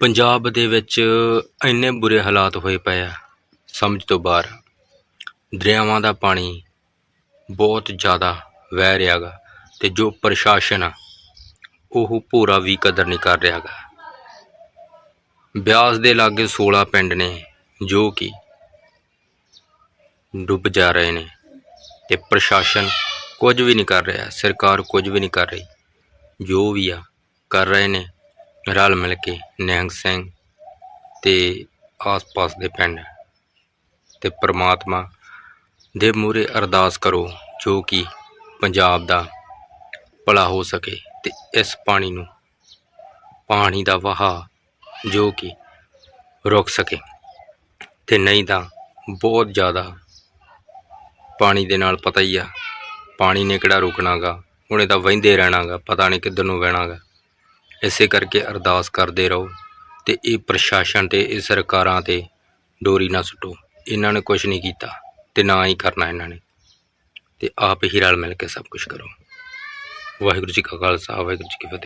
ਪੰਜਾਬ ਦੇ ਵਿੱਚ ਇੰਨੇ ਬੁਰੇ ਹਾਲਾਤ ਹੋਏ ਪਏ ਆ, ਸਮਝ ਤੋਂ ਬਾਹਰ। ਦਰਿਆਵਾਂ ਦਾ ਪਾਣੀ ਬਹੁਤ ਜ਼ਿਆਦਾ ਵਹਿ ਰਿਹਾ ਗਾ ਤੇ ਜੋ ਪ੍ਰਸ਼ਾਸਨ ਆ, ਉਹ ਪੂਰਾ ਵੀ ਕਦਰ ਨਹੀਂ ਕਰ ਰਿਹਾ ਗਾ। ਬਿਆਸ ਦੇ ਲਾਗੇ 16 ਪਿੰਡ ਨੇ ਜੋ ਕਿ ਡੁੱਬ ਜਾ ਰਹੇ ਨੇ ਤੇ ਪ੍ਰਸ਼ਾਸਨ ਕੁਝ ਵੀ ਨਹੀਂ ਕਰ ਰਿਹਾ, ਸਰਕਾਰ ਕੁਝ ਵੀ ਨਹੀਂ ਕਰ ਰਹੀ, ਜੋ ਵੀ ਆ, ਕਰ ਰਹੇ ਨੇ। ਰਲ ਮਿਲ ਕੇ ਨਿਹੰਗ ਸਿੰਘ ਤੇ ਆਸ-ਪਾਸ ਦੇ ਪਿੰਡ ਤੇ ਪ੍ਰਮਾਤਮਾ ਦੇ ਮੂਹਰੇ ਅਰਦਾਸ ਕਰੋ, ਜੋ ਕਿ ਪੰਜਾਬ ਦਾ ਭਲਾ ਹੋ ਸਕੇ ਤੇ ਇਸ ਪਾਣੀ ਨੂੰ ਪਾਣੀ ਦਾ ਵਹਾਅ ਜੋ ਕਿ ਰੁਕ ਸਕੇ ਤੇ ਨਹੀਂ ਤਾਂ ਬਹੁਤ ਜ਼ਿਆਦਾ ਪਾਣੀ ਦੇ ਨਾਲ ਪਤਾ ਹੀ ਆ, ਪਾਣੀ ਨੇ ਕਿਹੜਾ ਰੁਕਣਾਗਾ, ਉਹਨੇ ਤਾਂ ਵਹਿੰਦੇ ਰਹਿਣਾਗਾ, ਪਤਾ ਨਹੀਂ ਕਿੱਧਰ ਨੂੰ ਵਹਿਣਾਗਾ। ਇਸੇ ਕਰਕੇ ਅਰਦਾਸ ਕਰਦੇ ਰਹੋ ਤੇ ਇਹ ਪ੍ਰਸ਼ਾਸਨ ਤੇ, ਇਹ ਸਰਕਾਰਾਂ ਤੇ ਡੋਰੀ ਨਾ ਸੁੱਟੋ। ਇਹਨਾਂ ਨੇ ਕੁਝ ਨਹੀਂ ਕੀਤਾ ਤੇ ਨਾ ਹੀ ਕਰਨਾ ਇਹਨਾਂ ਨੇ। ਤੇ ਆਪ ਹੀ ਰਲ ਮਿਲ ਕੇ ਸਭ ਕੁਝ ਕਰੋ। ਵਾਹਿਗੁਰੂ ਜੀ ਕਾ ਖਾਲਸਾ, ਵਾਹਿਗੁਰੂ ਜੀ ਕੀ ਫਤਿਹ।